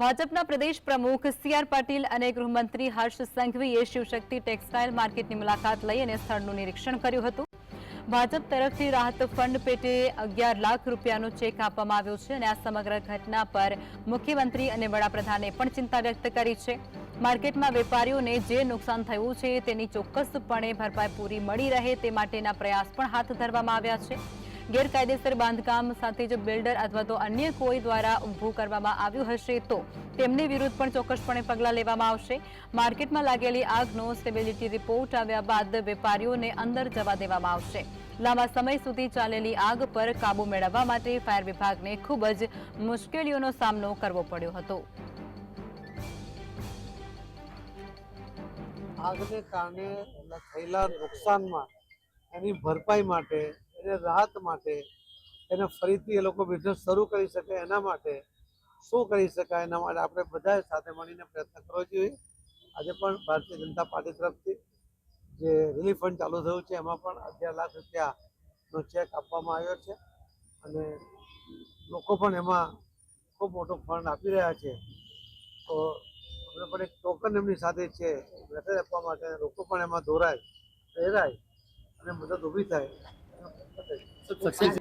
ભાજપના પ્રદેશ પ્રમુખ સીઆર પાટીલ અને ગૃહમંત્રી હર્ષ સંઘવીએ શિવશક્તિ ટેક્સટાઇલ માર્કેટની મુલાકાત લઈ અને સ્થળનું નિરીક્ષણ કર્યું હતું. ભાજપ તરફથી રાહત ફંડ પેટે અગિયાર લાખ રૂપિયાનો ચેક આપવામાં આવ્યો છે અને આ સમગ્ર ઘટના પર મુખ્યમંત્રી અને વડાપ્રધાને પણ ચિંતા વ્યક્ત કરી છે. માર્કેટમાં વેપારીઓને જે નુકસાન થયું છે તેની ચોક્કસપણે ભરપાઈ પૂરી મળી રહે તે માટેના પ્રયાસ પણ હાથ ધરવામાં આવ્યા છે. ગેરકાયદેસર બાંધકામ સાથે જો બિલ્ડર અથવા તો અન્ય કોઈ દ્વારા ઊભું કરવામાં આવ્યું હશે તો તેમની વિરુદ્ધ પણ ચોક્કસપણે પગલાં લેવામાં આવશે. માર્કેટમાં લાગેલી આગનો સ્ટેબિલિટી રિપોર્ટ આવ્યા બાદ વેપારીઓને અંદર જવા દેવામાં આવશે. લાંબા સમય સુધી ચાલેલી આગ પર કાબુ મેળવવા માટે ફાયર વિભાગને ખૂબ જ મુશ્કેલીઓનો સામનો કરવો પડ્યો હતો. આગને કારણે થયેલા નુકસાનમાં એની ભરપાઈ માટે એને રાહત માટે, એને ફરીથી એ લોકો બિઝનેસ શરૂ કરી શકે એના માટે, શું કરી શકાય એના માટે આપણે બધાએ સાથે મળીને પ્રયત્ન કરવો જોઈએ. આજે પણ ભારતીય જનતા પાર્ટી તરફથી જે રિલીફ ફંડ ચાલુ થયું છે, એમાં પણ અગિયાર લાખ રૂપિયાનો ચેક આપવામાં આવ્યો છે અને લોકો પણ એમાં ખૂબ મોટો ફંડ આપી રહ્યા છે. તો અમને પણ એક ટોકન એમની સાથે છે મેસેજ આપવા માટે, લોકો પણ એમાં દોરાય પ્રેરાય અને મદદ ઊભી થાય. Let's.